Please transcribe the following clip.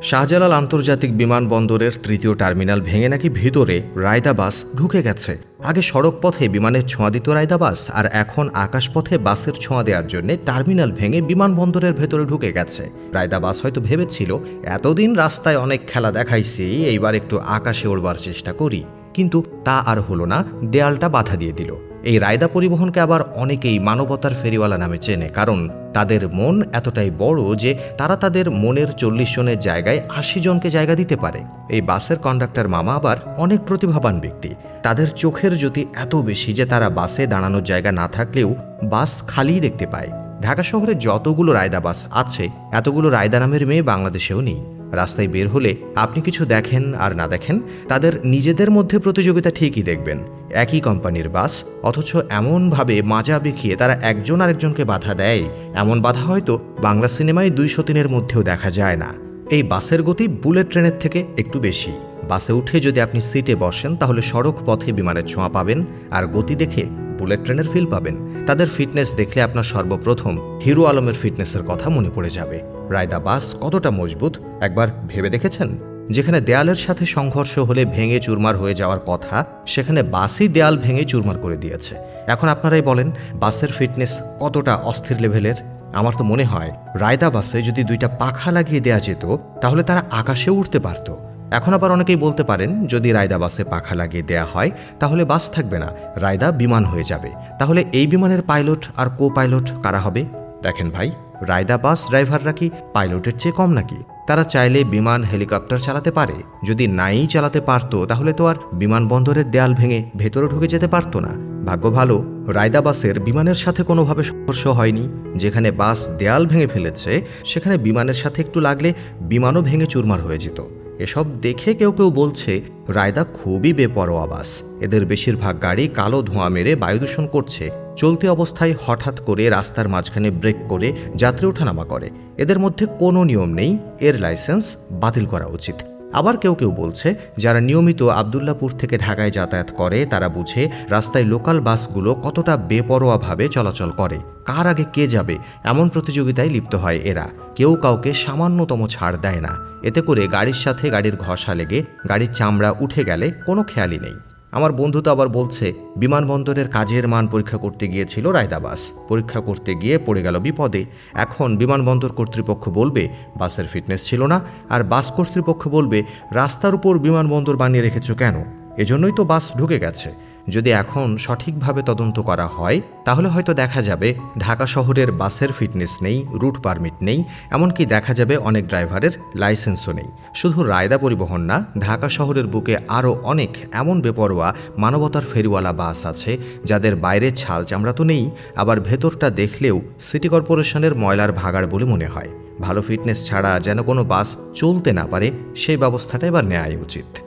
শাহজালাল আন্তর্জাতিক বিমানবন্দরের তৃতীয় টার্মিনাল ভেঙে নাকি ভিতরে রায়দা বাস ঢুকে গেছে। আগে সড়ক পথে বিমানের ছোঁয়া দিত রায়দা বাস আর এখন আকাশপথে বাসের ছোঁয়া দেওয়ার জন্য টার্মিনাল ভেঙে বিমানবন্দরের ভেতরে ঢুকে গেছে। রায়দা বাস হয়তো ভেবেছিল, এতদিন রাস্তায় অনেক খেলা দেখাইছি, এইবার একটু আকাশে ওড়বার চেষ্টা করি। কিন্তু তা আর হলো না, দেয়ালটা বাধা দিয়ে দিল। এই রায়দা পরিবহনকে আবার অনেকেই মানবতার ফেরিওয়ালা নামে চেনে, কারণ তাদের মন এতটাই বড় যে তারা তাদের মনের চল্লিশ জনের জায়গায় আশি জনকে জায়গা দিতে পারে। এই বাসের কন্ডাক্টর মামা আবার অনেক প্রতিভাবান ব্যক্তি। তাদের চোখের জ্যোতি এত বেশি যে তারা বাসে দাঁড়ানোর জায়গা না থাকলেও বাস খালিই দেখতে পায়। ঢাকা শহরে যতগুলো রায়দা বাস আছে, এতগুলো রায়দা নামের মেয়ে বাংলাদেশেও নেই। রাস্তায় বের হলে আপনি কিছু দেখেন আর না দেখেন, তাদের নিজেদের মধ্যে প্রতিযোগিতা ঠিকই দেখবেন। একই কোম্পানির বাস, অথচ এমনভাবে মাজা বেঁকিয়ে তারা একজন আরেকজনকে বাধা দেয়। এমন বাধা হয়তো বাংলা সিনেমায় দুইশো তিনের মধ্যেও দেখা যায় না। এই বাসের গতি বুলেট ট্রেনের থেকে একটু বেশি। বাসে উঠে যদি আপনি সিটে বসেন, তাহলে সড়ক পথে বিমানের ছোঁয়া পাবেন আর গতি দেখে বুলেট ট্রেনের ফিল পাবেন। তাদের ফিটনেস দেখলে আপনার সর্বপ্রথম হিরো আলমের ফিটনেসের কথা মনে পড়ে যাবে। রায়দা বাস কতটা মজবুত, একবার ভেবে দেখেছেন? যেখানে দেয়ালের সাথে সংঘর্ষ হলে ভেঙে চুরমার হয়ে যাওয়ার কথা, সেখানে বাসই দেয়াল ভেঙে চুরমার করে দিয়েছে। এখন আপনারাই বলেন, বাসের ফিটনেস কতটা অস্থির লেভেলের? আমার তো মনে হয় রায়দা বাসে যদি দুইটা পাখা লাগিয়ে দেয়া যেত, তাহলে তারা আকাশে উঠতে পারত। এখন আবার অনেকেই বলতে পারেন, যদি রায়দা বাসে পাখা লাগিয়ে দেয়া হয়, তাহলে বাস থাকবে না, রায়দা বিমান হয়ে যাবে। তাহলে এই বিমানের পাইলট আর কো পাইলট কারা হবে? দেখেন ভাই, রায়দা বাস ড্রাইভাররা কি পাইলটের চেয়ে কম নাকি? তারা চাইলে বিমান হেলিকপ্টার চালাতে পারে। যদি নাই চালাতে পারতো, তাহলে তো আর বিমানবন্দরের দেয়াল ভেঙে ভেতরে ঢুকে যেতে পারতো না। ভাগ্য ভালো, রায়দা বাসের বিমানের সাথে কোনোভাবে সংঘর্ষ হয়নি। যেখানে বাস দেয়াল ভেঙে ফেলেছে, সেখানে বিমানের সাথে একটু লাগলে বিমানও ভেঙে চুরমার হয়ে যেত। এসব দেখে কেউ কেউ বলছে, রায়দা খুবই বেপরোয়া বাস। এদের বেশিরভাগ গাড়ি কালো ধোঁয়া মেরে বায়ু দূষণ করছে। চলতি অবস্থায় হঠাৎ করে রাস্তার মাঝখানে ব্রেক করে যাত্রী ওঠানামা করে। এদের মধ্যে কোনো নিয়ম নেই, এর লাইসেন্স বাতিল করা উচিত। আবার কেউ কেউ বলছে, যারা নিয়মিত আবদুল্লাপুর থেকে ঢাকায় যাতায়াত করে, তারা বুঝে রাস্তায় লোকাল বাসগুলো কতটা বেপরোয়াভাবে চলাচল করে, কার আগে কে যাবে, এমন প্রতিযোগিতায় লিপ্ত হয় এরা। কেউ কাউকে সামান্যতম ছাড় দেয় না। এতে করে গাড়ির সাথে গাড়ির ঘষা লেগে গাড়ির চামড়া উঠে গেলে কোনো খেয়ালই নেই। আমার বন্ধু তো আবার বলছে, বিমানবন্দরের কাজের মান পরীক্ষা করতে গিয়েছিল রায়দাবাস। পরীক্ষা করতে গিয়ে পড়ে গেল বিপদে। এখন বিমানবন্দর কর্তৃপক্ষ বলবে, বাসের ফিটনেস ছিল না, আর বাস কর্তৃপক্ষ বলবে, রাস্তার উপর বিমানবন্দর বানিয়ে রেখেছ কেন? এজন্যই তো বাস ঢুকে গেছে। যদি এখন সঠিকভাবে তদন্ত করা হয়, তাহলে হয়তো দেখা যাবে ঢাকা শহরের বাসের ফিটনেস নেই, রুট পারমিট নেই, এমনকি দেখা যাবে অনেক ড্রাইভারের লাইসেন্সও নেই। শুধু রায়দা পরিবহন না, ঢাকা শহরের বুকে আরও অনেক এমন বেপরোয়া মানবতার ফেরিওয়ালা বাস আছে, যাদের বাইরে ছাল চামড়া তো নেই, আবার ভেতরটা দেখলেও সিটি কর্পোরেশনের ময়লার ভাগাড় বলে মনে হয়। ভালো ফিটনেস ছাড়া যেন কোনো বাস চলতে না পারে, সেই ব্যবস্থাটা এবার নেওয়াই উচিত।